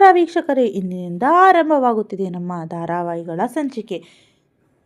ನಮಸ್ಕಾರ ವೀಕ್ಷಕರೇ ಇಂದಿನಿಂದ ಆರಂಭವಾಗುತ್ತಿದೆ ನಮ್ಮ ಧಾರಾವಾಹಿಗಳ ಸಂಚಿಕೆ.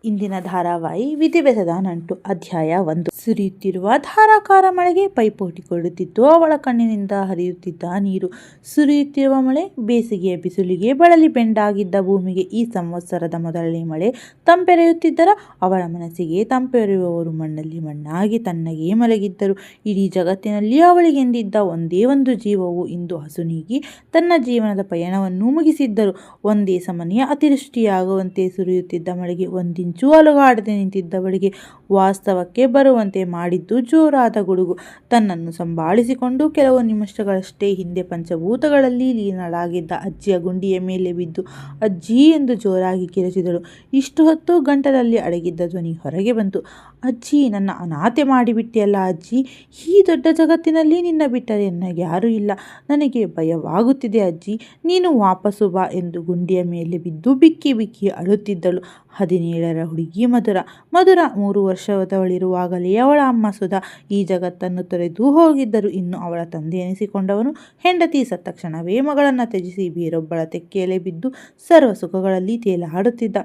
ಇಂದಿನ ಧಾರಾವಾಹಿ ವಿಧಿವೆಸದ ನಂಟು ಅಧ್ಯಾಯ ಒಂದು. ಸುರಿಯುತ್ತಿರುವ ಧಾರಾಕಾರ ಮಳೆಗೆ ಪೈಪೋಟಿ ಕೊಡುತ್ತಿದ್ದು, ಅವಳ ಕಣ್ಣಿನಿಂದ ಹರಿಯುತ್ತಿದ್ದ ನೀರು. ಸುರಿಯುತ್ತಿರುವ ಮಳೆ, ಬೇಸಿಗೆಯ ಬಿಸಿಲಿಗೆ ಬಳಲಿ ಬೆಂಡಾಗಿದ್ದ ಭೂಮಿಗೆ ಈ ಸಂವತ್ಸರದ ಮೊದಲನೇ ಮಳೆ ತಂಪೆರೆಯುತ್ತಿದ್ದರ ಅವಳ ಮನಸ್ಸಿಗೆ ತಂಪೆರೆಯುವವರು ಮಣ್ಣಲ್ಲಿ ಮಣ್ಣಾಗಿ ತನ್ನಗೆ ಮಲಗಿದ್ದರು. ಇಡೀ ಜಗತ್ತಿನಲ್ಲಿ ಅವಳಿಗೆಂದಿದ್ದ ಒಂದೇ ಒಂದು ಜೀವವು ಇಂದು ಹಸುನೀಗಿ ತನ್ನ ಜೀವನದ ಪಯಣವನ್ನು ಮುಗಿಸಿದ್ದರು. ಒಂದೇ ಸಮನೆಯ ಅತಿವೃಷ್ಟಿಯಾಗುವಂತೆ ಸುರಿಯುತ್ತಿದ್ದ ಮಳೆಗೆ ಒಂದಿಂಚು ಅಲುಗಾಡದೆ ನಿಂತಿದ್ದವಳಿಗೆ ವಾಸ್ತವಕ್ಕೆ ಬರುವಂತೆ ಮಾಡಿದ್ದು ಜೋರಾದ ಗುಡುಗು. ತನ್ನನ್ನು ಸಂಭಾಳಿಸಿಕೊಂಡು ಕೆಲವು ನಿಮಿಷಗಳಷ್ಟೇ ಹಿಂದೆ ಪಂಚಭೂತಗಳಲ್ಲಿ ಲೀನಳಾಗಿದ್ದ ಅಜ್ಜಿಯ ಗುಂಡಿಯ ಮೇಲೆ ಬಿದ್ದು, ಅಜ್ಜಿ ಎಂದು ಜೋರಾಗಿ ಕಿರಚಿದಳು. ಇಷ್ಟು ಹೊತ್ತು ಗಂಟಲಲ್ಲಿ ಅಡಗಿದ್ದ ಧ್ವನಿ ಹೊರಗೆ ಬಂತು. ಅಜ್ಜಿ, ನನ್ನ ಅನಾಥೆ ಮಾಡಿಬಿಟ್ಟಿಯಲ್ಲ ಅಜ್ಜಿ. ಈ ದೊಡ್ಡ ಜಗತ್ತಿನಲ್ಲಿ ನಿನ್ನ ಬಿಟ್ಟರೆ ಯಾರೂ ಇಲ್ಲ. ನನಗೆ ಭಯವಾಗುತ್ತಿದೆ ಅಜ್ಜಿ. ನೀನು ವಾಪಸ್ಸು ಬಾ ಎಂದು ಗುಂಡಿಯ ಮೇಲೆ ಬಿದ್ದು ಬಿಕ್ಕಿ ಬಿಕ್ಕಿ ಅಳುತ್ತಿದ್ದಳು. ಹದಿನೇಳರ ಹುಡುಗಿ ಮಧುರ. ಮಧುರ ಮೂರು ವರ್ಷದವಳಿರುವಾಗಲೇ ಅವಳ ಅಮ್ಮ ಸುಧಾ ಈ ಜಗತ್ತನ್ನು ತೊರೆದು ಹೋಗಿದ್ದರು. ಇನ್ನು ಅವಳ ತಂದೆ ಎನಿಸಿಕೊಂಡವನು ಹೆಂಡತಿ. ಸತ್ತ ಕ್ಷಣವೇ ಮಗಳನ್ನು ತ್ಯಜಿಸಿ ಬೇರೊಬ್ಬಳ ತೆಕ್ಕೆಯಲ್ಲೇ ಬಿದ್ದು ಸರ್ವ ಸುಖಗಳಲ್ಲಿ ತೇಲಾಡುತ್ತಿದ್ದ.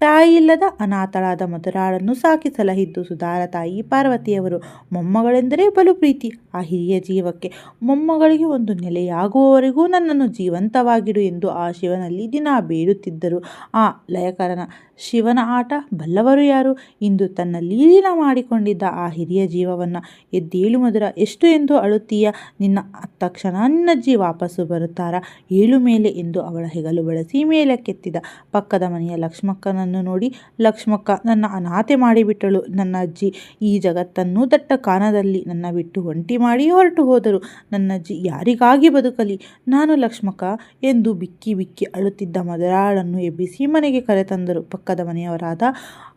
ತಾಯಿಯಿಲ್ಲದ ಅನಾಥಳಾದ ಮಧುರಾಳನ್ನು ಸಾಕಿ ಸಲಹಿದ್ದು ಸುಧಾರ ತಾಯಿ ಪಾರ್ವತಿಯವರು. ಮೊಮ್ಮಗಳೆಂದರೆ ಬಲು ಪ್ರೀತಿ. ಆ ಹಿರಿಯ ಜೀವಕ್ಕೆ ಮೊಮ್ಮಗಳಿಗೆ ಒಂದು ನೆಲೆಯಾಗುವವರೆಗೂ ನನ್ನನ್ನು ಜೀವಂತವಾಗಿಡು ಎಂದು ಆ ಶಿವನಲ್ಲಿ ದಿನ ಬೇಡುತ್ತಿದ್ದರು. ಆ ಲಯಕರನ ಶಿವನ ಆಟ ಬಲ್ಲವರು ಯಾರು? ಇಂದು ತನ್ನ ಲೀಲೀನ ಮಾಡಿಕೊಂಡಿದ್ದ ಆ ಹಿರಿಯ ಜೀವವನ್ನು ಎದ್ದೇಳು ಮಧುರ. ಎಷ್ಟು ಎಂದು ಅಳುತ್ತೀಯ? ನಿನ್ನ ತಕ್ಷಣ ನಿನ್ನಜ್ಜಿ ವಾಪಸ್ಸು ಬರುತ್ತಾರ? ಏಳು ಮೇಲೆ ಎಂದು ಅವಳ ಹೆಗಲು ಬಳಸಿ ಮೇಲಕ್ಕೆತ್ತಿದ. ಪಕ್ಕದ ಮನೆಯ ಲಕ್ಷ್ಮಕ್ಕನನ್ನು ನೋಡಿ, ಲಕ್ಷ್ಮಕ್ಕ, ನನ್ನ ಅನಾಥೆ ಮಾಡಿಬಿಟ್ಟಳು. ನನ್ನ ಅಜ್ಜಿ ಈ ಜಗತ್ತನ್ನು ದಟ್ಟ ಕಾನದಲ್ಲಿ ನನ್ನ ಬಿಟ್ಟು ಒಂಟಿ ಮಾಡಿ ಹೊರಟು ಹೋದರು. ನನ್ನಜ್ಜಿ ಯಾರಿಗಾಗಿ ಬದುಕಲಿ? ನಾನು ಲಕ್ಷ್ಮಕ್ಕ ಎಂದು ಬಿಕ್ಕಿ ಬಿಕ್ಕಿ ಅಳುತ್ತಿದ್ದ ಮದರಾಳನ್ನು ಎಬ್ಬಿಸಿ ಮನೆಗೆ ಕರೆತಂದರು. ಪಕ್ಕದ ಮನೆಯವರಾದ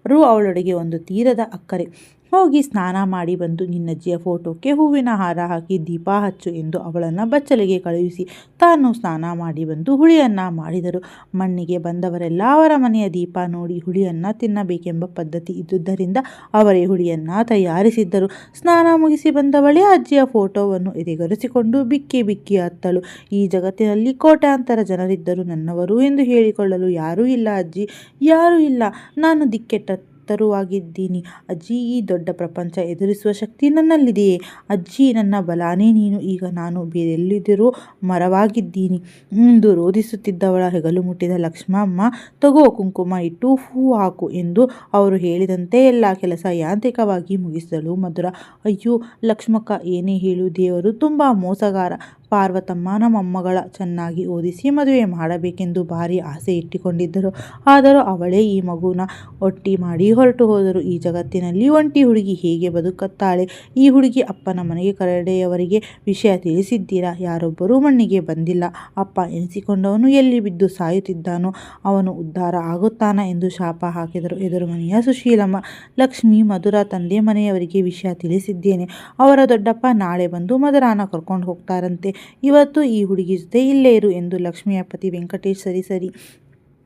ರು ಅವಳೊಡೆಗೆ ಒಂದು ತೀರದ ಅಕ್ಕರೆ. ಹೋಗಿ ಸ್ನಾನ ಮಾಡಿ ಬಂದು ನಿನ್ನಜ್ಜಿಯ ಫೋಟೋಕ್ಕೆ ಹೂವಿನ ಹಾರ ಹಾಕಿ ದೀಪ ಹಚ್ಚು ಎಂದು ಅವಳನ್ನು ಬಚ್ಚಲಿಗೆ ಕಳುಹಿಸಿ ತಾನು ಸ್ನಾನ ಮಾಡಿ ಬಂದು ಹುಳಿಯನ್ನು ಮಾಡಿದರು. ಮಣ್ಣಿಗೆ ಬಂದವರೆಲ್ಲ ಅವರ ಮನೆಯ ದೀಪ ನೋಡಿ ಹುಳಿಯನ್ನು ತಿನ್ನಬೇಕೆಂಬ ಪದ್ಧತಿ ಇದ್ದುದರಿಂದ ಅವರೇ ಹುಳಿಯನ್ನು ತಯಾರಿಸಿದ್ದರು. ಸ್ನಾನ ಮುಗಿಸಿ ಬಂದವಳೇ ಅಜ್ಜಿಯ ಫೋಟೋವನ್ನು ಎದೆಗರಿಸಿಕೊಂಡು ಬಿಕ್ಕಿ ಬಿಕ್ಕಿ ಅತ್ತಳು ಈ ಜಗತ್ತಿನಲ್ಲಿ ಕೋಟ್ಯಾಂತರ ಜನರಿದ್ದರು ನನ್ನವರು ಎಂದು ಹೇಳಿಕೊಳ್ಳಲು ಯಾರೂ ಇಲ್ಲ ಅಜ್ಜಿ. ಯಾರೂ ಇಲ್ಲ. ನಾನು ದಿಕ್ಕೆಟ್ಟ ತರುವಾಗಿದ್ದೀನಿ ಅಜ್ಜಿ, ಈ ದೊಡ್ಡ ಪ್ರಪಂಚ ಎದುರಿಸುವ ಶಕ್ತಿ ನನ್ನಲ್ಲಿದೆಯೇ? ಅಜ್ಜಿ, ನನ್ನ ಬಲಾನೇ ನೀನು. ಈಗ ನಾನು ಬೇರೆಲ್ಲಿದ್ದರೂ ಮರವಾಗಿದ್ದೀನಿ. ಎಂದು ರೋಧಿಸುತ್ತಿದ್ದವಳ ಹೆಗಲು ಮುಟ್ಟಿದ ಲಕ್ಷ್ಮಮ್ಮ, ತಗೋ ಕುಂಕುಮ ಇಟ್ಟು ಹೂ ಹಾಕು ಎಂದು ಅವರು ಹೇಳಿದಂತೆ ಎಲ್ಲ ಕೆಲಸ ಯಾಂತ್ರಿಕವಾಗಿ ಮುಗಿಸಿದಳು ಮಧುರ. ಅಯ್ಯೋ, ಲಕ್ಷ್ಮಕ್ಕ, ಏನೇ ಹೇಳು ದೇವರು, ತುಂಬ ಮೋಸಗಾರ. ಪಾರ್ವತಮ್ಮನ ಮೊಮ್ಮಗಳ ಚೆನ್ನಾಗಿ ಓದಿಸಿ ಮದುವೆ ಮಾಡಬೇಕೆಂದು ಭಾರಿ ಆಸೆ ಇಟ್ಟುಕೊಂಡಿದ್ದರು. ಆದರೂ ಅವಳೇ ಈ ಮಗುನ ಒಟ್ಟಿ ಮಾಡಿ ಹೊರಟು ಹೋದರು. ಈ ಜಗತ್ತಿನಲ್ಲಿ ಒಂಟಿ ಹುಡುಗಿ ಹೇಗೆ ಬದುಕುತ್ತಾಳೆ? ಈ ಹುಡುಗಿ ಅಪ್ಪನ ಮನೆಗೆ ಕರಡೆಯವರಿಗೆ ವಿಷಯ ತಿಳಿಸಿದ್ದೀರಾ? ಯಾರೊಬ್ಬರೂ ಮಣ್ಣಿಗೆ ಬಂದಿಲ್ಲ. ಅಪ್ಪ ಎನಿಸಿಕೊಂಡವನು ಎಲ್ಲಿ ಬಿದ್ದು ಸಾಯುತ್ತಿದ್ದಾನೋ ಅವನು ಉದ್ಧಾರ ಆಗುತ್ತಾನ ಎಂದು ಶಾಪ ಹಾಕಿದರು. ಎದುರು ಮನೆಯ ಸುಶೀಲಮ್ಮ, ಲಕ್ಷ್ಮಿ, ಮಧುರ ತಂದೆ ಮನೆಯವರಿಗೆ ವಿಷಯ ತಿಳಿಸಿದ್ದೇನೆ. ಅವರ ದೊಡ್ಡಪ್ಪ ನಾಳೆ ಬಂದು ಮಧುರಾನ ಕರ್ಕೊಂಡು ಹೋಗ್ತಾರಂತೆ. ಇವತ್ತು ಈ ಹುಡುಗಿ ಜೊತೆ ಇಲ್ಲೇ ಇರು ಎಂದು ಲಕ್ಷ್ಮಿಯ ಪತಿ ವೆಂಕಟೇಶ್ ಸರಿ ಸರಿ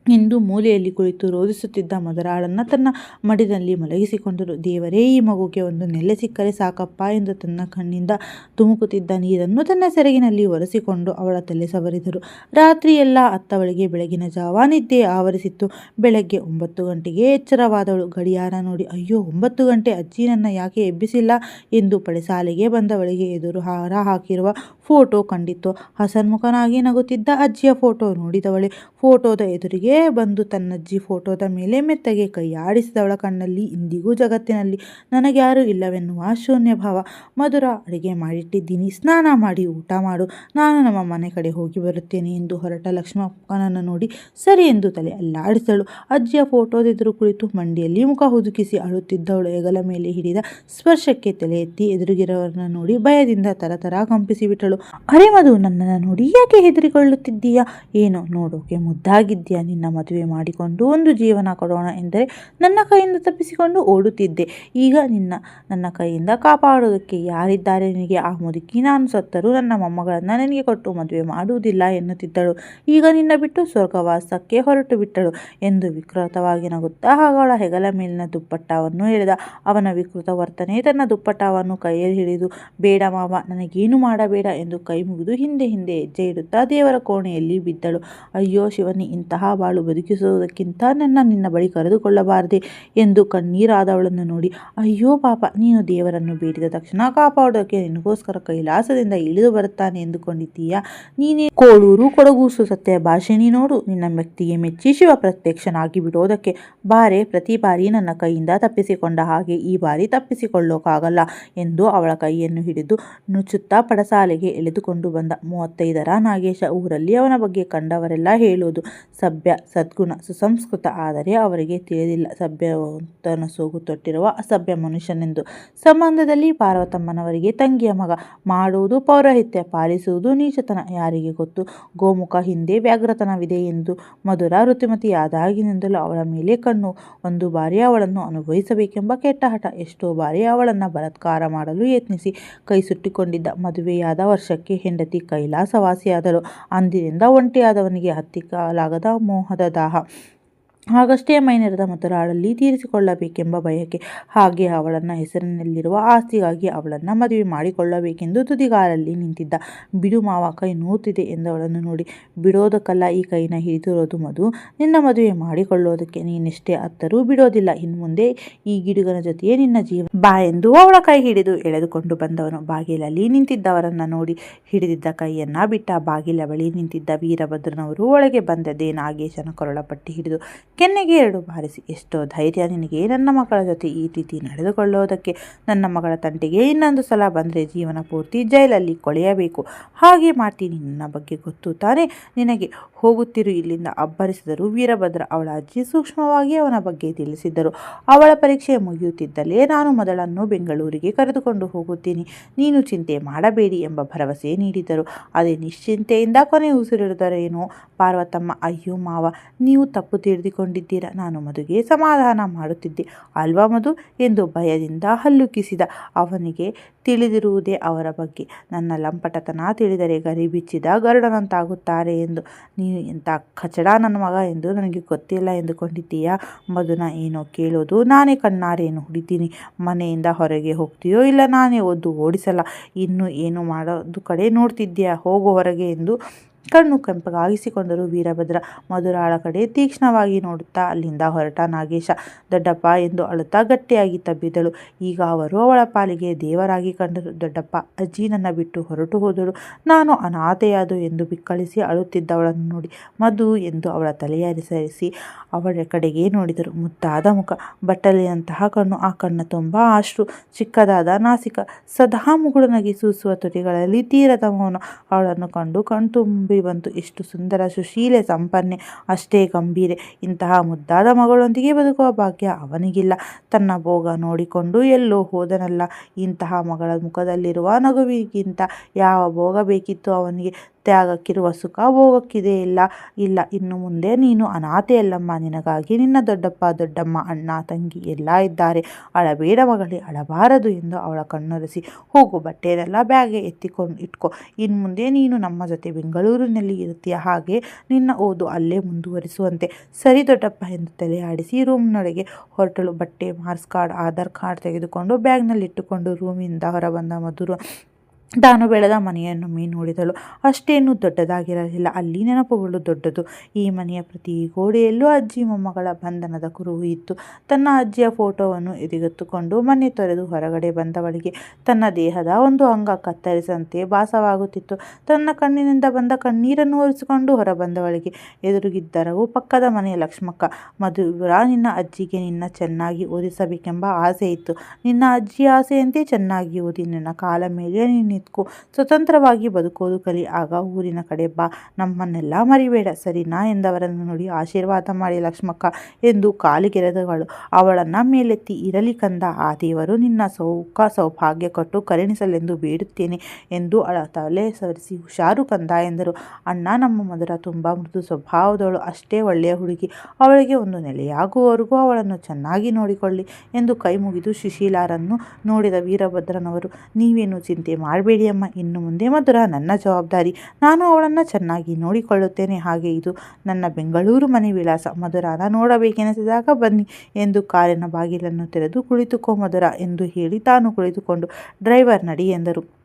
ಎಂದು ಮೂಲೆಯಲ್ಲಿ ಕುಳಿತು ರೋಧಿಸುತ್ತಿದ್ದ ಮೊದಲಾಳನ್ನು ತನ್ನ ಮಡಿನಲ್ಲಿ ಮಲಗಿಸಿಕೊಂಡರು. ದೇವರೇ, ಈ ಮಗುಗೆ ಒಂದು ನೆಲೆ ಸಿಕ್ಕರೆ ಸಾಕಪ್ಪ ಎಂದು ತನ್ನ ಕಣ್ಣಿಂದ ತುಮುಕುತ್ತಿದ್ದ ನೀರನ್ನು ತನ್ನ ಸೆರಗಿನಲ್ಲಿ ಒರೆಸಿಕೊಂಡು ಅವಳ ತಲೆ ಸವರಿದರು. ರಾತ್ರಿಯೆಲ್ಲ ಅತ್ತವಳಿಗೆ ಬೆಳಗಿನ ಜಾವ ನಿದ್ದೆ ಆವರಿಸಿತ್ತು. ಬೆಳಗ್ಗೆ ಒಂಬತ್ತು ಗಂಟೆಗೆ ಎಚ್ಚರವಾದವಳು, ಗಡಿಯಾರ ನೋಡಿ, ಅಯ್ಯೋ, ಒಂಬತ್ತು ಗಂಟೆ ಅಜ್ಜಿ ನನ್ನ ಯಾಕೆ ಎಬ್ಬಿಸಿಲ್ಲ? ಎಂದು ಪಡೆಸಾಲೆಗೆ ಬಂದವಳಿಗೆ ಎದುರು ಹಾರ ಹಾಕಿರುವ ಫೋಟೋ ಕಂಡಿತ್ತು. ಹಸನ್ಮುಖನಾಗಿ ನಗುತ್ತಿದ್ದ ಅಜ್ಜಿಯ ಫೋಟೋ ನೋಡಿದವಳೆ. ಫೋಟೋದ ಎದುರಿಗೆ ಬಂದು ತನ್ನಜ್ಜಿ ಫೋಟೋದ ಮೇಲೆ ಮೆತ್ತಗೆ ಕೈಯಾಡಿಸಿದವಳ ಕಣ್ಣಲ್ಲಿ, ಇಂದಿಗೂ ಜಗತ್ತಿನಲ್ಲಿ ನನಗ್ಯಾರೂ ಇಲ್ಲವೆನ್ನುವ ಶೂನ್ಯ ಭಾವ. ಮಧುರ ಅಡುಗೆ ಮಾಡಿಟ್ಟಿದ್ದೀನಿ. ಸ್ನಾನ ಮಾಡಿ ಊಟ ಮಾಡು. ನಾನು ನಮ್ಮ ಮನೆ ಕಡೆ ಹೋಗಿ ಬರುತ್ತೇನೆ ಎಂದು ಹೊರಟ ಲಕ್ಷ್ಮಪ್ಪನನ್ನು ನೋಡಿ ಸರಿ ಎಂದು ತಲೆ ಅಲ್ಲಾಡಿಸಳು. ಅಜ್ಜಿಯ ಫೋಟೋದೆದುರು ಕುಳಿತು ಮಂಡಿಯಲ್ಲಿ ಮುಖ ಹುದುಕಿಸಿ ಅಳುತ್ತಿದ್ದವಳು ಹೆಗಲ ಮೇಲೆ ಹಿಡಿದ ಸ್ಪರ್ಶಕ್ಕೆ ತಲೆ ಎತ್ತಿ ಎದುರುಗಿರೋರನ್ನ ನೋಡಿ ಭಯದಿಂದ ತರತರ ಕಂಪಿಸಿಬಿಟ್ಟಳು. ಅರೆ ಮಧು ನನ್ನನ್ನು ನೋಡಿ ಯಾಕೆ ಹೆದರಿಕೊಳ್ಳುತ್ತಿದ್ದೀಯಾ? ಏನೋ ನೋಡೋಕೆ ಮುದ್ದಾಗಿದ್ದೀಯಾ? ನಿನ್ನ ಮದುವೆ ಮಾಡಿಕೊಂಡು ಒಂದು ಜೀವನ ಕೊಡೋಣ ಎಂದರೆ ನನ್ನ ಕೈಯಿಂದ ತಪ್ಪಿಸಿಕೊಂಡು ಓಡುತ್ತಿದ್ದೆ. ಈಗ ನಿನ್ನ, ನನ್ನ ಕೈಯಿಂದ ಕಾಪಾಡೋದಕ್ಕೆ ಯಾರಿದ್ದಾರೆ ನಿನಗೆ? ಆ ಮುದುಕಿ ನಾನು ಸತ್ತರೂ ನನ್ನ ಮೊಮ್ಮಗಳನ್ನು ನನಗೆ ಕೊಟ್ಟು ಮದುವೆ ಮಾಡುವುದಿಲ್ಲ ಎನ್ನುತ್ತಿದ್ದಳು. ಈಗ ನಿನ್ನ ಬಿಟ್ಟು ಸ್ವರ್ಗವಾಸಕ್ಕೆ ಹೊರಟು ಬಿಟ್ಟಳು ಎಂದು ವಿಕೃತವಾಗಿ ನಗುತ್ತಾ ಅವಳ ಹೆಗಲ ಮೇಲಿನ ದುಪ್ಪಟ್ಟವನ್ನು ಎಳೆದ. ಅವನ ವಿಕೃತ ವರ್ತನೆ ತನ್ನ ದುಪ್ಪಟ್ಟವನ್ನು ಕೈಯಲ್ಲಿ ಹಿಡಿದು, ಬೇಡ ಮಾವ, ನನಗೇನು ಮಾಡಬೇಡ ಎಂದು ಕೈ ಮುಗಿದು ಹಿಂದೆ ಹಿಂದೆ ಹೆಜ್ಜೆ ಇಡುತ್ತಾ ದೇವರ ಕೋಣೆಯಲ್ಲಿ ಬಿದ್ದಳು. ಅಯ್ಯೋ ಶಿವನಿ, ಇಂತಹ ಬಾಳು ಬದುಕಿಸುವುದಕ್ಕಿಂತ ನನ್ನ ನಿನ್ನ ಬಳಿ ಕರೆದುಕೊಳ್ಳಬಾರದೆ ಎಂದು ಕಣ್ಣೀರಾದವಳನ್ನು ನೋಡಿ, ಅಯ್ಯೋ ಪಾಪ, ನೀನು ದೇವರನ್ನು ಬೇಡಿದ ತಕ್ಷಣ ಕಾಪಾಡೋಕೆ ನಿನಗೋಸ್ಕರ ಕೈಲಾಸದಿಂದ ಇಳಿದು ಬರುತ್ತಾನೆ ಎಂದುಕೊಂಡಿದ್ದೀಯಾ? ನೀನೇ ಕೋಳೂರು ಕೊಡಗೂಸು ಸತ್ಯ ಭಾಷಿಣಿ ನೋಡು. ನಿನ್ನ ವ್ಯಕ್ತಿಗೆ ಮೆಚ್ಚಿ ಶಿವ ಪ್ರತ್ಯಕ್ಷನಾಗಿ ಬಿಡೋದಕ್ಕೆ ಬಾರೆ ಪ್ರತಿ ಬಾರಿ ನನ್ನ ಕೈಯಿಂದ ತಪ್ಪಿಸಿಕೊಂಡ ಹಾಗೆ ಈ ಬಾರಿ ತಪ್ಪಿಸಿಕೊಳ್ಳೋಕ್ಕಾಗಲ್ಲ ಎಂದು ಅವಳ ಕೈಯನ್ನು ಹಿಡಿದು ನುಚ್ಚುತ್ತಾ ಪಡಸಾಲೆಗೆ ಎಳೆದುಕೊಂಡು ಬಂದ ಮೂವತ್ತೈದರ ನಾಗೇಶ ಊರಲ್ಲಿ ಅವನ ಬಗ್ಗೆ ಕಂಡವರೆಲ್ಲ ಹೇಳುವುದು ಸಭ್ಯ, ಸದ್ಗುಣ, ಸುಸಂಸ್ಕೃತ. ಆದರೆ ಅವರಿಗೆ ತಿಳಿದಿಲ್ಲ ಸಭ್ಯತನ ಸೋಗು ತೊಟ್ಟಿರುವ ಅಸಭ್ಯ ಮನುಷ್ಯನೆಂದು. ಸಂಬಂಧದಲ್ಲಿ ಪಾರ್ವತಮ್ಮನವರಿಗೆ ತಂಗಿಯ ಮಗ ಮಾಡುವುದು ಪೌರಹಿತ್ಯ, ಪಾಲಿಸುವುದು ನೀಚತನ, ಯಾರಿಗೆ ಗೊತ್ತು? ಗೋಮುಖ ಹಿಂದೆ ವ್ಯಾಘ್ರತನವಿದೆ ಎಂದು ಮಧುರ ಋತುಮತಿಯಾದಾಗಿನಿಂದಲೂ ಅವಳ ಮೇಲೆ ಕಣ್ಣು. ಒಂದು ಬಾರಿ ಅವಳನ್ನು ಅನುಭವಿಸಬೇಕೆಂಬ ಕೆಟ್ಟ ಹಠ, ಎಷ್ಟೋ ಬಾರಿ ಅವಳನ್ನು ಬಲತ್ಕಾರ ಮಾಡಲು ಯತ್ನಿಸಿ ಕೈ ಸುಟ್ಟಿಕೊಂಡಿದ್ದ ಮದುವೆಯಾದ ವರ್ಷಕ್ಕೆ ಹೆಂಡತಿ ಕೈಲಾಸವಾಸಿಯಾದಳು. ಅಂದಿನಿಂದ ಒಂಟಿಯಾದವನಿಗೆ ಹತ್ತಿಕ್ಕಲಾಗದ ಮೋಹದ ದಾಹ. ಆಗಷ್ಟೇ ಮೈನರದ ಮಧುರಾಳಲ್ಲಿ ತೀರಿಸಿಕೊಳ್ಳಬೇಕೆಂಬ ಬಯಕೆ ಹಾಗೆ ಅವಳನ್ನ ಹೆಸರಿನಲ್ಲಿರುವ ಆಸ್ತಿಗಾಗಿ ಅವಳನ್ನು ಮದುವೆ ಮಾಡಿಕೊಳ್ಳಬೇಕೆಂದು ತುದಿಗಾಲಲ್ಲಿ ನಿಂತಿದ್ದ ಬಿಡು ಮಾವ ಕೈ ನೋತಿದೆ ಎಂದವಳನ್ನು ನೋಡಿ ಬಿಡೋದಕ್ಕಲ್ಲ ಈ ಕೈನ ಹಿಡಿದಿರೋದು ಮಧು. ನಿನ್ನ ಮದುವೆ ಮಾಡಿಕೊಳ್ಳೋದಕ್ಕೆ ನೀನೆಷ್ಟೇ ಅತ್ತರೂ ಬಿಡೋದಿಲ್ಲ. ಇನ್ನು ಮುಂದೆ ಈ ಗಿಡುಗನ ಜೊತೆಯೇ ನಿನ್ನ ಜೀವ ಬಾ ಎಂದು ಅವಳ ಕೈ ಹಿಡಿದು ಎಳೆದುಕೊಂಡು ಬಂದವನು. ಬಾಗಿಲಲ್ಲಿ ನಿಂತಿದ್ದವರನ್ನ ನೋಡಿ ಹಿಡಿದಿದ್ದ ಕೈಯನ್ನ ಬಿಟ್ಟ ಬಾಗಿಲ ಬಳಿ ನಿಂತಿದ್ದ ವೀರಭದ್ರನವರು ಒಳಗೆ ಬಂದದೇ ನಾಗೇಶನ ಕೊರಳಪಟ್ಟಿ ಹಿಡಿದು ಕೆನ್ನೆಗೆ ಎರಡು ಬಾರಿಸಿ. ಎಷ್ಟೋ ಧೈರ್ಯ, ನಿನಗೆ ನನ್ನ ಮಕ್ಕಳ ಜೊತೆ ಈ ರೀತಿ ನಡೆದುಕೊಳ್ಳೋದಕ್ಕೆ ನನ್ನ ಮಗಳ ತಂಟೆಗೆ ಇನ್ನೊಂದು ಸಲ ಬಂದರೆ ಜೀವನ ಪೂರ್ತಿ ಜೈಲಲ್ಲಿ ಕೊಳೆಯಬೇಕು. ಹಾಗೆ ಮಾಡ್ತೀನಿ, ನನ್ನ ಬಗ್ಗೆ ಗೊತ್ತು ತಾನೇ. ನಿನಗೆ ಹೋಗುತ್ತಿರು, ಇಲ್ಲಿಂದ ಅಬ್ಬರಿಸಿದರು ವೀರಭದ್ರ ಅವಳ ಅಜ್ಜಿ ಸೂಕ್ಷ್ಮವಾಗಿ ಅವನ ಬಗ್ಗೆ ತಿಳಿಸಿದ್ದರು. ಅವಳ ಪರೀಕ್ಷೆ ಮುಗಿಯುತ್ತಿದ್ದಲೇ ನಾನು ಮೊದಲನ್ನು ಬೆಂಗಳೂರಿಗೆ ಕರೆದುಕೊಂಡು ಹೋಗುತ್ತೀನಿ. ನೀನು ಚಿಂತೆ ಮಾಡಬೇಡಿ ಎಂಬ ಭರವಸೆ ನೀಡಿದರು ಅದೇ ನಿಶ್ಚಿಂತೆಯಿಂದ ಕೊನೆ ಉಸಿರಿಡಿದರೇನೋ ಪಾರ್ವತಮ್ಮ, ಅಯ್ಯೋ ಮಾವ, ನೀವು ತಪ್ಪು ತಿಳಿದುಕೊಂಡಿದ್ದೀರಾ ನಾನು ಮಧುಗೆ ಸಮಾಧಾನ ಮಾಡುತ್ತಿದ್ದೆ. ಅಲ್ವಾ ಮಧು? ಎಂದು ಭಯದಿಂದ ಹಲ್ಲುಕಿಸಿದ ಅವನಿಗೆ ತಿಳಿದಿರುವುದೇ ಅವರ ಬಗ್ಗೆ. ನನ್ನ ಲಂಪಟತನ ತಿಳಿದರೆ ಗರಿಬಿಚ್ಚಿದ ಗರುಡನಂತಾಗುತ್ತಾರೆ ಎಂದು. ನೀನು ಎಂಥ ಕಚಡ ನನ್ನ ಮಗ ಎಂದು ನನಗೆ ಗೊತ್ತಿಲ್ಲ ಎಂದುಕೊಂಡಿದ್ದೀಯಾ? ಮಧುನ ಏನೋ ಕೇಳೋದು ನಾನೇ ಕಣ್ಣಾರೇನು ಹುಡಿತೀನಿ. ಮನೆಯಿಂದ ಹೊರಗೆ ಹೋಗ್ತೀಯೋ ಇಲ್ಲ ನಾನೇ ಒದ್ದು ಓಡಿಸಲ್ಲ. ಇನ್ನು ಏನು ಮಾಡೋದು ಕಡೆ ನೋಡ್ತಿದ್ದೀಯಾ? ಹೋಗು ಹೊರಗೆ ಎಂದು ಕಣ್ಣು ಕೆಂಪಗಾಗಿಸಿಕೊಂಡರು ವೀರಭದ್ರ. ಮಧುರಾಳ ಕಡೆ ತೀಕ್ಷ್ಣವಾಗಿ ನೋಡುತ್ತಾ ಅಲ್ಲಿಂದ ಹೊರಟ ನಾಗೇಶ. ದೊಡ್ಡಪ್ಪ ಎಂದು ಅಳುತ್ತಾ ಗಟ್ಟಿಯಾಗಿ ತಬ್ಬಿದಳು. ಈಗ ಅವರು ಅವಳ ಪಾಲಿಗೆ ದೇವರಾಗಿ ಕಂಡರು. ದೊಡ್ಡಪ್ಪ, ಅಜ್ಜಿ ನನ್ನ ಬಿಟ್ಟು ಹೊರಟು ಹೋದಳು ನಾನು ಅನಾಥೆಯಾದು ಎಂದು ಬಿಕ್ಕಳಿಸಿ ಅಳುತ್ತಿದ್ದವಳನ್ನು ನೋಡಿ ಮಧು ಎಂದು ಅವಳ ತಲೆಯರಿಸರಿಸಿ ಅವಳ ಕಡೆಗೆ ನೋಡಿದರು. ಮುದ್ದಾದ ಮುಖ, ಬಟ್ಟಲಿನಂತಹ ಕಣ್ಣು, ಆ ಕಣ್ಣ ತುಂಬ ಆಶ್ರು ಚಿಕ್ಕದಾದ ನಾಸಿಕ. ಸದಾ ಮುಗುಳು ಸೂಸುವ ತುಟಿಗಳಲ್ಲಿ ತೀರದ ಮೌನ. ಅವಳನ್ನು ಕಂಡು ಕಣ್ತುಂಬಿ ಬಂತು. ಎಷ್ಟು ಸುಂದರ, ಸುಶೀಲೆ, ಸಂಪನ್ನೆ, ಅಷ್ಟೇ ಗಂಭೀರೆ. ಇಂತಹ ಮುದ್ದಾದ ಮಗಳೊಂದಿಗೆ ಬದುಕುವ ಭಾಗ್ಯ ಅವನಿಗಿಲ್ಲ. ತನ್ನ ಭೋಗ ನೋಡಿಕೊಂಡು ಎಲ್ಲೋ ಹೋದನಲ್ಲ. ಇಂತಹ ಮಗಳ ಮುಖದಲ್ಲಿರುವ ನಗುವಿಗಿಂತ ಯಾವ ಭೋಗ ಬೇಕಿತ್ತು ಅವನಿಗೆ? ತ್ಯಾಗಕ್ಕಿರುವ ಸುಖ ಭೋಗಕ್ಕಿದೆ ಇಲ್ಲ ಇಲ್ಲ, ಇನ್ನು ಮುಂದೆ ನೀನು ಅನಾಥೆಯಲ್ಲಮ್ಮ ನಿನಗಾಗಿ ನಿನ್ನ ದೊಡ್ಡಪ್ಪ, ದೊಡ್ಡಮ್ಮ, ಅಣ್ಣ, ತಂಗಿ ಎಲ್ಲ ಇದ್ದಾರೆ. ಅಳಬೇಡ ಮಗಳೇ, ಅಳಬಾರದು ಎಂದು ಅವಳ ಕಣ್ಣೊರೆಸಿ, ಹೋಗು ಬಟ್ಟೆನೆಲ್ಲ ಬ್ಯಾಗೆ ಎತ್ತಿಕೊಂಡು ಇಟ್ಕೊ. ಇನ್ನು ಮುಂದೆ ನೀನು ನಮ್ಮ ಜೊತೆ ಬೆಂಗಳೂರಿನಲ್ಲಿ ಇರುತ್ತೀಯ, ಹಾಗೆ ನಿನ್ನ ಓದು ಅಲ್ಲೇ ಮುಂದುವರಿಸುವಂತೆ. ಸರಿ ದೊಡ್ಡಪ್ಪ ಎಂದು ತಲೆ ಆಡಿಸಿ ರೂಮ್ನೊಳಗೆ ಹೊರಟಳು. ಬಟ್ಟೆ, ಮಾರ್ಕ್ಸ್ ಕಾರ್ಡ್, ಆಧಾರ್ ಕಾರ್ಡ್ ತೆಗೆದುಕೊಂಡು ಬ್ಯಾಗ್ನಲ್ಲಿಟ್ಟುಕೊಂಡು ರೂಮಿಂದ ಹೊರಬಂದ ಮಧುರ ತಾನು ಬೆಳೆದ ಮೀ ನೋಡಿದಳು ಅಷ್ಟೇನೂ ದೊಡ್ಡದಾಗಿರಲಿಲ್ಲ. ಅಲ್ಲಿ ನೆನಪುಗಳು ದೊಡ್ಡದು. ಈ ಮನೆಯ ಪ್ರತಿ ಗೋಡೆಯಲ್ಲೂ ಅಜ್ಜಿ ಮೊಮ್ಮಗಳ ಬಂಧನದ ಕುರುಹು ಇತ್ತು. ತನ್ನ ಅಜ್ಜಿಯ ಫೋಟೋವನ್ನು ಎದೆಗೆತ್ತುಕೊಂಡು ಮನೆ ತೊರೆದು ಹೊರಗಡೆ ಬಂದವಳಿಗೆ ತನ್ನ ದೇಹದ ಒಂದು ಅಂಗ ಕತ್ತರಿಸಂತೆ ಭಾಸವಾಗುತ್ತಿತ್ತು. ತನ್ನ ಕಣ್ಣಿನಿಂದ ಬಂದ ಕಣ್ಣೀರನ್ನು ಒರೆಸಿಕೊಂಡು ಹೊರಬಂದವಳಿಗೆ ಎದುರುಗಿದ್ದರವು ಪಕ್ಕದ ಮನೆಯ ಲಕ್ಷ್ಮಕ್ಕ. ಮಧುರ, ನಿನ್ನ ಅಜ್ಜಿಗೆ ನಿನ್ನ ಚೆನ್ನಾಗಿ ಓದಿಸಬೇಕೆಂಬ ಆಸೆ ಇತ್ತು. ನಿನ್ನ ಅಜ್ಜಿ ಆಸೆಯಂತೆ ಚೆನ್ನಾಗಿ ಓದಿ ನಿನ್ನ ಕಾಲ ಮೇಲೆ ನೀನು ಸ್ವತಂತ್ರವಾಗಿ ಬದುಕೋದು ಕಲಿ. ಆಗ ಊರಿನ ಕಡೆ ಬಾ. ನಮ್ಮನ್ನೆಲ್ಲ ಮರಿಬೇಡ. ಸರಿನಾ ಎಂದವರನ್ನು ನೋಡಿ ಆಶೀರ್ವಾದ ಮಾಡಿ ಲಕ್ಷ್ಮಕ್ಕ ಎಂದು ಕಾಲಿಗೆರೆದಗಳು ಅವಳನ್ನು ಮೇಲೆತ್ತಿ ಇರಲಿ ಕಂದ. ಆ ದೇವರು ನಿನ್ನ ಸೌಖ ಸೌಭಾಗ್ಯ ಕೊಟ್ಟು ಕರುಣಿಸಲೆಂದು ಬೇಡುತ್ತೇನೆ ಎಂದು ಅಳ ತಲೆ ಸರಿಸಿ ಹುಷಾರು ಕಂದ ಎಂದರು. ಅಣ್ಣ, ನಮ್ಮ ಮಧುರ ತುಂಬ ಮೃದು ಸ್ವಭಾವದವಳು. ಅಷ್ಟೇ ಒಳ್ಳೆಯ ಹುಡುಗಿ. ಅವಳಿಗೆ ಒಂದು ನೆಲೆಯಾಗುವವರೆಗೂ ಅವಳನ್ನು ಚೆನ್ನಾಗಿ ನೋಡಿಕೊಳ್ಳಿ ಎಂದು ಕೈ ಮುಗಿದು ಶಿಶೀಲಾರನ್ನು ನೋಡಿದ ವೀರಭದ್ರನವರು, ನೀವೇನು ಚಿಂತೆ ಮಾಡಬೇಡಿ. ಅಮ್ಮ ಇನ್ನು ಮುಂದೆ ಮಧುರ ನನ್ನ ಜವಾಬ್ದಾರಿ. ನಾನು ಅವಳನ್ನು ಚೆನ್ನಾಗಿ ನೋಡಿಕೊಳ್ಳುತ್ತೇನೆ. ಹಾಗೆ ಇದು ನನ್ನ ಬೆಂಗಳೂರು ಮನೆ ವಿಳಾಸ. ಮಧುರಾನ ನೋಡಬೇಕೆನಿಸಿದಾಗ ಬನ್ನಿ ಎಂದು ಕಾರಿನ ಬಾಗಿಲನ್ನು ತೆರೆದು ಕುಳಿತುಕೋ ಮಧುರ ಎಂದು ಹೇಳಿ ತಾನು ಕುಳಿತುಕೊಂಡು ಡ್ರೈವರ್ ನಡಿ ಎಂದರು.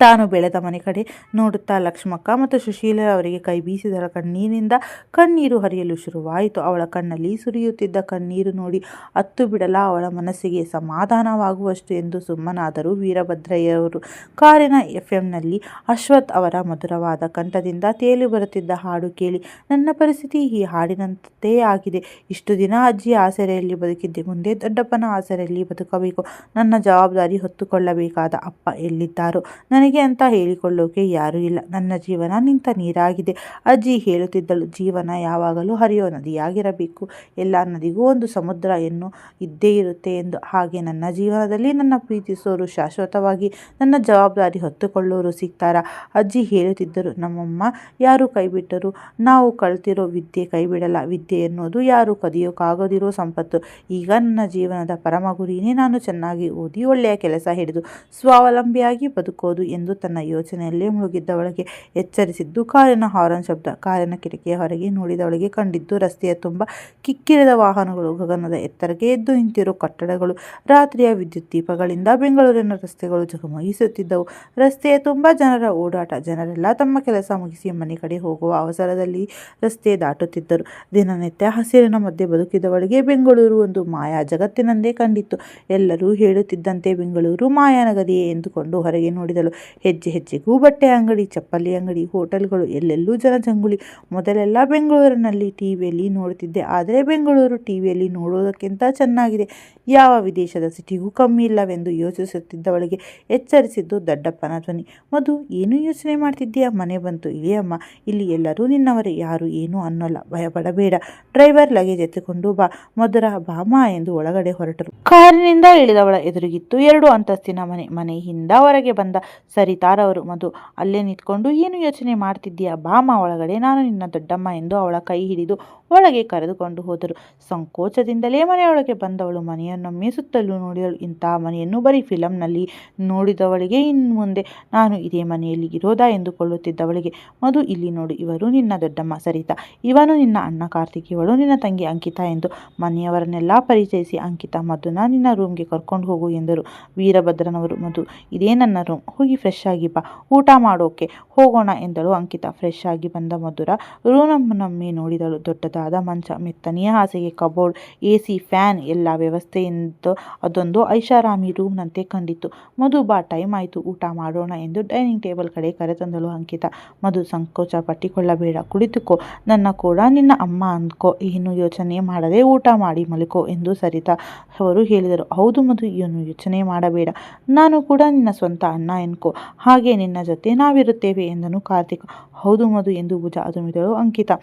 ತಾನು ಬೆಳೆದ ಮನೆ ಕಡೆ ನೋಡುತ್ತಾ ಲಕ್ಷ್ಮಕ್ಕ ಮತ್ತು ಸುಶೀಲ ಅವರಿಗೆ ಕೈ ಬೀಸಿದರ ಕಣ್ಣೀರಿನಿಂದ ಕಣ್ಣೀರು ಹರಿಯಲು ಶುರುವಾಯಿತು. ಅವಳ ಕಣ್ಣಲ್ಲಿ ಸುರಿಯುತ್ತಿದ್ದ ಕಣ್ಣೀರು ನೋಡಿ ಅತ್ತು ಬಿಡಲ. ಅವಳ ಮನಸ್ಸಿಗೆ ಸಮಾಧಾನವಾಗುವಷ್ಟು ಎಂದು ಸುಮ್ಮನಾದರು ವೀರಭದ್ರಯ್ಯವರು ಕಾರಿನ ಎಫ್ ಎಂನಲ್ಲಿ ಅಶ್ವಥ್ ಅವರ ಮಧುರವಾದ ಕಂಠದಿಂದ ತೇಲಿ ಬರುತ್ತಿದ್ದ ಹಾಡು ಕೇಳಿ, ನನ್ನ ಪರಿಸ್ಥಿತಿ ಈ ಹಾಡಿನಂತೆ ಆಗಿದೆ. ಇಷ್ಟು ದಿನ ಅಜ್ಜಿ ಆಸರೆಯಲ್ಲಿ ಬದುಕಿದ್ದೆ. ಮುಂದೆ ದೊಡ್ಡಪ್ಪನ ಆಸರೆಯಲ್ಲಿ ಬದುಕಬೇಕು. ನನ್ನ ಜವಾಬ್ದಾರಿ ಹೊತ್ತುಕೊಳ್ಳಬೇಕಾದ ಅಪ್ಪ ಎಲ್ಲಿದ್ದಾರೋ. ನನಗೆ ಅಂತ ಹೇಳಿಕೊಳ್ಳೋಕೆ ಯಾರೂ ಇಲ್ಲ. ನನ್ನ ಜೀವನ ನಿಂತ ನೀರಾಗಿದೆ. ಅಜ್ಜಿ ಹೇಳುತ್ತಿದ್ದಳು, ಜೀವನ ಯಾವಾಗಲೂ ಹರಿಯೋ ನದಿಯಾಗಿರಬೇಕು. ಎಲ್ಲ ನದಿಗೂ ಒಂದು ಸಮುದ್ರ ಎನ್ನು ಇದ್ದೇ ಇರುತ್ತೆ ಎಂದು. ಹಾಗೆ ನನ್ನ ಜೀವನದಲ್ಲಿ ನನ್ನ ಪ್ರೀತಿಸೋರು ಶಾಶ್ವತವಾಗಿ ನನ್ನ ಜವಾಬ್ದಾರಿ ಹೊತ್ತುಕೊಳ್ಳೋರು ಸಿಗ್ತಾರಾ? ಅಜ್ಜಿ ಹೇಳುತ್ತಿದ್ದರು, ನಮ್ಮಮ್ಮ ಯಾರು ಕೈಬಿಟ್ಟರು? ನಾವು ಕಳ್ತಿರೋ ವಿದ್ಯೆ ಕೈಬಿಡಲ್ಲ. ವಿದ್ಯೆ ಎನ್ನುವುದು ಯಾರು ಕದಿಯೋಕ್ಕಾಗದಿರೋ ಸಂಪತ್ತು. ಈಗ ನನ್ನ ಜೀವನದ ಪರಮ ಗುರಿನೇ ನಾನು ಚೆನ್ನಾಗಿ ಓದಿ ಒಳ್ಳೆಯ ಕೆಲಸ ಹಿಡಿದು ಸ್ವಾವಲಂಬಿಯಾಗಿ ಬದುಕೋದು. ಎಂದು ತನ್ನ ಯೋಚನೆಯಲ್ಲೇ ಮುಳುಗಿದ್ದವಳಿಗೆ ಎಚ್ಚರಿಸಿದ್ದು ಕಾರಿನ ಹಾರನ್ ಶಬ್ದ. ಕಾರಿನ ಕಿಟಕಿಯ ಹೊರಗೆ ನೋಡಿದವಳಿಗೆ ಕಂಡಿದ್ದು ರಸ್ತೆಯ ತುಂಬ ಕಿಕ್ಕಿರಿದ ವಾಹನಗಳು, ಗಗನದ ಎತ್ತರಕ್ಕೆ ಎದ್ದು ನಿಂತಿರೋ ಕಟ್ಟಡಗಳು, ರಾತ್ರಿಯ ವಿದ್ಯುತ್ ದೀಪಗಳಿಂದ ಬೆಂಗಳೂರಿನ ರಸ್ತೆಗಳು ಜಗಮಗಿಸುತ್ತಿದ್ದವು. ರಸ್ತೆಯ ತುಂಬ ಜನರ ಓಡಾಟ, ಜನರೆಲ್ಲ ತಮ್ಮ ಕೆಲಸ ಮುಗಿಸಿ ಮನೆ ಕಡೆ ಹೋಗುವ ಅವಸರದಲ್ಲಿ ರಸ್ತೆ ದಾಟುತ್ತಿದ್ದರು. ದಿನನಿತ್ಯ ಹಸಿರಿನ ಮಧ್ಯೆ ಬದುಕಿದವಳಿಗೆ ಬೆಂಗಳೂರು ಒಂದು ಮಾಯಾ ಜಗತ್ತಿನಂದೇ ಕಂಡಿತ್ತು. ಎಲ್ಲರೂ ಹೇಳುತ್ತಿದ್ದಂತೆ ಬೆಂಗಳೂರು ಮಾಯಾನಗರಿಯೇ ಎಂದುಕೊಂಡು ಹೊರಗೆ ನೋಡಿದಳು. ಹೆಜ್ಜೆ ಹೆಜ್ಜೆಗೂ ಬಟ್ಟೆ ಅಂಗಡಿ, ಚಪ್ಪಲಿ ಅಂಗಡಿ, ಹೋಟೆಲ್ಗಳು, ಎಲ್ಲೆಲ್ಲೂ ಜನಜಂಗುಳಿ ಮೊದಲೆಲ್ಲ ಬೆಂಗಳೂರಿನಲ್ಲಿ ಟಿವಿಯಲ್ಲಿ ನೋಡುತ್ತಿದ್ದೆ ಆದರೆ ಬೆಂಗಳೂರು ಟಿವಿಯಲ್ಲಿ ನೋಡೋದಕ್ಕಿಂತ ಚೆನ್ನಾಗಿದೆ. ಯಾವ ವಿದೇಶದ ಸಿಟಿಗೂ ಕಮ್ಮಿ ಇಲ್ಲವೆಂದು ಯೋಚಿಸುತ್ತಿದ್ದವಳಿಗೆ ಎಚ್ಚರಿಸಿದ್ದು ದಡ್ಡಪ್ಪನ ಧ್ವನಿ. ಮಧು, ಏನು ಯೋಚನೆ ಮಾಡ್ತಿದ್ದೀಯಾ? ಮನೆ ಬಂತು. ಇಳಿಯಮ್ಮ ಇಲ್ಲಿ ಎಲ್ಲರೂ ನಿನ್ನವರೇ. ಯಾರು ಏನೂ ಅನ್ನೋಲ್ಲ. ಭಯಪಡಬೇಡ. ಡ್ರೈವರ್ ಲಗೇಜ್ ಎತ್ತಿಕೊಂಡು ಬಾ. ಮಧುರ ಬಾಮ ಎಂದು ಒಳಗಡೆ ಹೊರಟರು. ಕಾರಿನಿಂದ ಇಳಿದವಳ ಎದುರಿಗಿತ್ತು ಎರಡು ಅಂತಸ್ತಿನ ಮನೆ. ಮನೆಯಿಂದ ಹೊರಗೆ ಬಂದ ಸರಿತಾರವರು ಮಧು, ಅಲ್ಲೇ ನಿಂತ್ಕೊಂಡು ಏನು ಯೋಚನೆ ಮಾಡ್ತಿದ್ದೀಯಾ? ಬಾಮ ಒಳಗಡೆ, ನಾನು ನಿನ್ನ ದೊಡ್ಡಮ್ಮ ಎಂದು ಅವಳ ಕೈ ಹಿಡಿದು ಒಳಗೆ ಕರೆದುಕೊಂಡು ಹೋದರು. ಸಂಕೋಚದಿಂದಲೇ ಮನೆಯೊಳಗೆ ಬಂದವಳು. ಮನೆಯನ್ನೊಮ್ಮೆ ಸುತ್ತಲೂ ನೋಡಿದಳು. ಇಂಥ ಮನೆಯನ್ನು ಬರೀ ಫಿಲಂನಲ್ಲಿ ನೋಡಿದವಳಿಗೆ ಇನ್ನು ಮುಂದೆ ನಾನು ಇದೇ ಮನೆಯಲ್ಲಿ ಇರೋದಾ ಎಂದುಕೊಳ್ಳುತ್ತಿದ್ದವಳಿಗೆ, ಮಧು, ಇಲ್ಲಿ ನೋಡು. ಇವರು ನಿನ್ನ ದೊಡ್ಡಮ್ಮ ಸರಿತಾ. ಇವನು ನಿನ್ನ ಅಣ್ಣ ಕಾರ್ತಿಕ್. ಇವಳು ನಿನ್ನ ತಂಗಿ ಅಂಕಿತಾ ಎಂದು ಮನೆಯವರನ್ನೆಲ್ಲ ಪರಿಚಯಿಸಿ ಅಂಕಿತಾ, ಮಧುನ, ನಿನ್ನ ರೂಮ್ಗೆ ಕರ್ಕೊಂಡು ಹೋಗು ಎಂದರು. ವೀರಭದ್ರನವರು, ಮಧು, ಇದೇ ನನ್ನ ರೂಮ್ ಹೋಗಿ ಫ್ರೆಶ್ ಆಗಿ ಬಾ. ಊಟ ಮಾಡೋಕೆ ಹೋಗೋಣ ಎಂದಳು ಅಂಕಿತಾ. ಫ್ರೆಶ್ ಆಗಿ ಬಂದ ಮಧುರ ರೂಮನ್ನೊಮ್ಮೆ ನೋಡಿದಳು. ದೊಡ್ಡದಾದ ಮಂಚ ಮೆತ್ತನೆಯ ಹಾಸಿಗೆ, ಕಬೋರ್ಡ್ ಎ ಸಿ ಫ್ಯಾನ್ ಎಲ್ಲ ವ್ಯವಸ್ಥೆಯಿಂದ ಅದೊಂದು ಐಷಾರಾಮಿ ರೂಮ್ನಂತೆ ಕಂಡಿತು. ಮಧು ಬಾ, ಟೈಮ್ ಆಯಿತು, ಊಟ ಮಾಡೋಣ ಎಂದು ಡೈನಿಂಗ್ ಟೇಬಲ್ ಕಡೆ ಕರೆತಂದಳು ಅಂಕಿತ. ಮಧು ಸಂಕೋಚ ಪಟ್ಟಿಕೊಳ್ಳಬೇಡ, ಕುಳಿತುಕೋ. ನನ್ನ ಕೂಡ ನಿನ್ನ ಅಮ್ಮ ಅಂದ್ಕೋ. ಏನು ಯೋಚನೆ ಮಾಡದೆ ಊಟ ಮಾಡಿ ಮಲಿಕೋ ಎಂದು ಸರಿತಾ ಅವರು ಹೇಳಿದರು. ಹೌದು ಮಧು, ಏನು ಯೋಚನೆ ಮಾಡಬೇಡ. ನಾನು ಕೂಡ ನಿನ್ನ ಸ್ವಂತ ಅಣ್ಣ ಎನ್ಕೋ. ಹಾಗೆ ನಿನ್ನ ಜೊತೆ ನಾವಿರುತ್ತೇವೆ ಎಂದನು ಕಾರ್ತಿಕ್. ಹೌದು ಮಧು ಎಂದು ಭುಜ ಅದುಮಿದಳು ಅಂಕಿತಾ.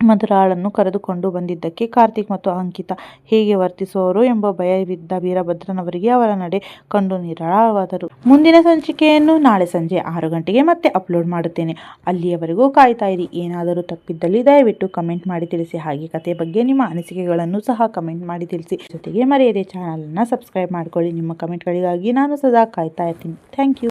ಮಧುರಾಳನ್ನು ಕರೆದುಕೊಂಡು ಬಂದಿದ್ದಕ್ಕೆ ಕಾರ್ತಿಕ್ ಮತ್ತು ಅಂಕಿತ ಹೇಗೆ ವರ್ತಿಸುವರು ಎಂಬ ಭಯವಿದ್ದ ವೀರಭದ್ರನವರಿಗೆ ಅವರ ನಡೆ ಕಂಡು ನಿರಾಳವಾದರು. ಮುಂದಿನ ಸಂಚಿಕೆಯನ್ನು ನಾಳೆ ಸಂಜೆ ಆರು ಗಂಟೆಗೆ ಮತ್ತೆ ಅಪ್ಲೋಡ್ ಮಾಡುತ್ತೇನೆ. ಅಲ್ಲಿಯವರೆಗೂ ಕಾಯ್ತಾ ಇರಿ. ಏನಾದರೂ ತಪ್ಪಿದ್ದಲ್ಲಿ ದಯವಿಟ್ಟು ಕಮೆಂಟ್ ಮಾಡಿ ತಿಳಿಸಿ. ಹಾಗೆ ಕತೆ ಬಗ್ಗೆ ನಿಮ್ಮ ಅನಿಸಿಕೆಗಳನ್ನು ಸಹ ಕಮೆಂಟ್ ಮಾಡಿ ತಿಳಿಸಿ. ಜೊತೆಗೆ ಮರೆಯದೆ ಚಾನಲನ್ನು ಸಬ್ಸ್ಕ್ರೈಬ್ ಮಾಡಿಕೊಳ್ಳಿ. ನಿಮ್ಮ ಕಮೆಂಟ್ಗಳಿಗಾಗಿ ನಾನು ಸದಾ ಕಾಯ್ತಾ ಇರ್ತೀನಿ. Thank you